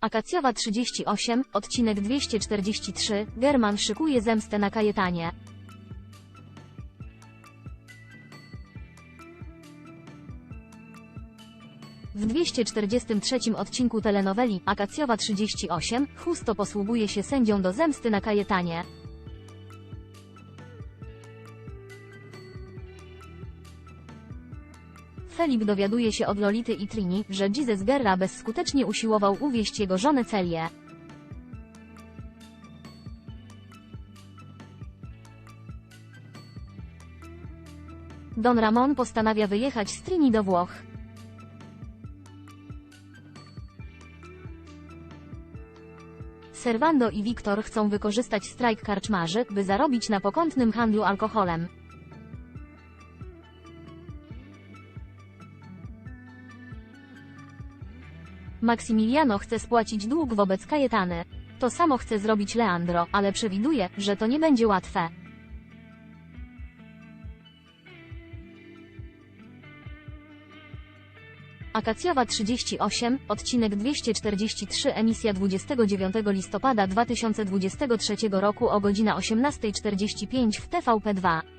Akacjowa 38, odcinek 243, German szykuje zemstę na Kajetanie. W 243 odcinku telenoweli Akacjowa 38, Husto posługuje się sędzią do zemsty na Kajetanie. Felip dowiaduje się od Lolity i Trini, że Jesus Guerra bezskutecznie usiłował uwieść jego żonę Celię. Don Ramon postanawia wyjechać z Trini do Włoch. Servando i Wiktor chcą wykorzystać strajk karczmarzy, by zarobić na pokątnym handlu alkoholem. Maksymiliano chce spłacić dług wobec Kajetany. To samo chce zrobić Leandro, ale przewiduje, że to nie będzie łatwe. Akacjowa 38, odcinek 243 emisja 29 listopada 2023 roku o godzina 18.45 w TVP2.